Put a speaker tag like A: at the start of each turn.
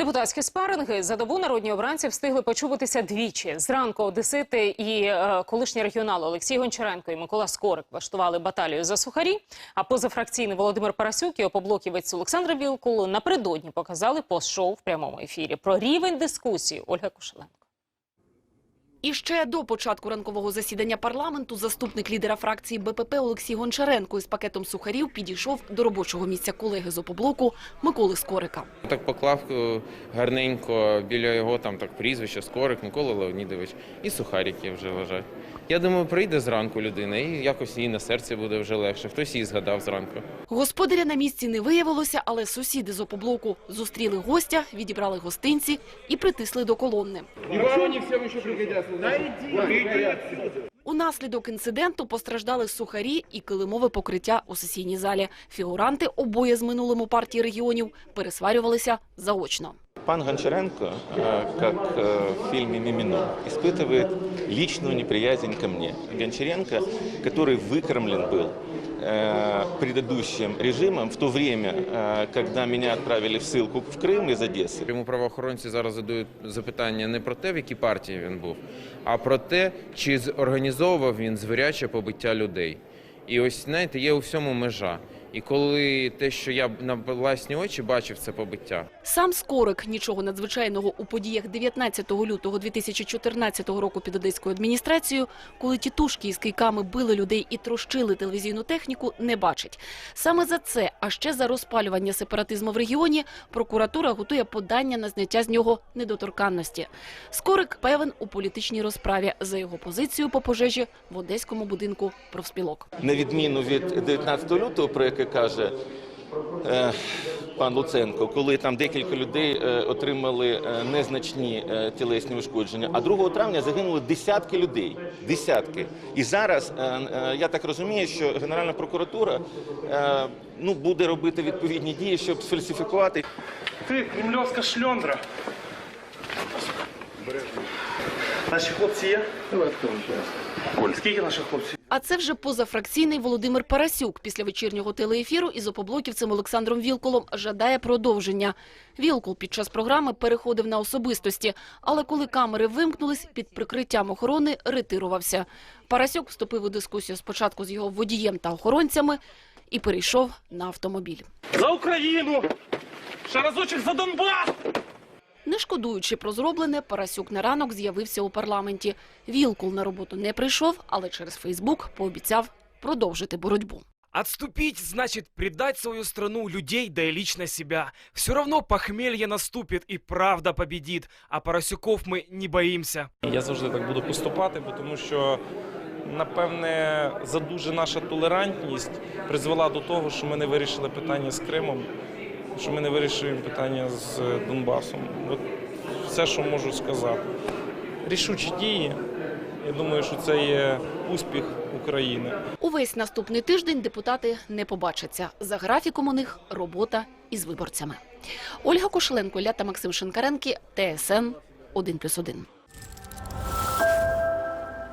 A: Депутатські спаринги за добу народні обранці встигли почубитися двічі. Зранку одесити і е, колишні регіонали Олексій Гончаренко і Микола Скорик влаштували баталію за сухарі. А позафракційний Володимир Парасюк і опоблоківець Олександр Вілкул напередодні показали пост-шоу в прямому ефірі. Про рівень дискусії Ольга Кошеленко.
B: І ще до початку ранкового засідання парламенту заступник лідера фракції БПП Олексій Гончаренко із пакетом сухарів підійшов до робочого місця колеги з опоблоку Миколи Скорика.
C: Так поклав е, гарненько біля його там так прізвище Скорик Микола Леонідович і сухарики вже лежать. Я думаю, прийде зранку людина і якось їй на серці буде вже легше. Хтось її згадав зранку.
B: Господаря на місці не виявилося, але сусіди з опоблоку зустріли гостя, відібрали гостинці і притисли до колонни.
D: И вам они всем еще пригодятся. Да иди.
B: Унаслідок інциденту постраждали сухарі і килимове покриття у сесійній залі. Фігуранти обоє з минулим у партії регіонів пересварювалися заочно.
E: Пан Гончаренко, э, как э, в фильме «Мимино», испытывает личную неприязнь ко мне. Гончаренко, который выкормлен был э, предыдущим режимом в то время, э, когда меня отправили в ссылку в Крым из Одессы.
C: Йому правоохоронці зараз задають запитання не про те, в якій партії він був, а про те, чи організовував він звіряче побиття людей. І ось знаєте, є у всьому межа. І коли те, що я на власні очі бачив, це побиття.
B: Сам Скорик нічого надзвичайного у подіях 19 лютого 2014 року під одеською адміністрацією, коли тітушки із кийками били людей і трощили телевізійну техніку, не бачить. Саме за це, а ще за розпалювання сепаратизму в регіоні, прокуратура готує подання на зняття з нього недоторканності. Скорик певен у політичній розправі за його позицію по пожежі в одеському будинку профспілок.
E: На відміну від 19 лютого, про яке каже е, пан Луценко, коли там декілька людей е, отримали е, незначні тілесні ушкодження, а 2 травня загинули десятки людей. Десятки. І зараз я так розумію, що Генеральна прокуратура ну, буде робити відповідні дії, щоб сфальсифікувати
D: Ти кремльовська шльондра. Наші хлопці є? Скільки наших хлопців?
B: А це вже позафракційний Володимир Парасюк після вечірнього телеефіру із опоблоківцем Олександром Вілколом жадає продовження. Вілкол під час програми переходив на особистості, але коли камери вимкнулись, під прикриттям охорони ретирувався. Парасюк вступив у дискусію спочатку з його водієм та охоронцями і перейшов на автомобіль.
D: За Україну! Ще разочок за Донбас!
B: Не шкодуючи про зроблене, Парасюк на ранок з'явився у парламенті. Вілкул на роботу не прийшов, але через Фейсбук пообіцяв продовжити боротьбу.
F: Отступить значит предать свою страну, людей, да и лично себя. Все равно похмелье наступит и правда победит, а Поросюков мы не боимся.
G: Я завжди так буду поступати, бо тому що напевне задуже наша толерантність призвела до того, що ми не вирішили питання з Кримом, що ми не вирішуємо питання з Донбасом. От все, що можу сказати. Рішучі дії. Я думаю, що це є успіх України.
B: Увесь наступний тиждень депутати не побачаться. За графіком у них робота із виборцями. Ольга Кошеленко, Лята Максим Шинкаренки, ТСН 1+,1.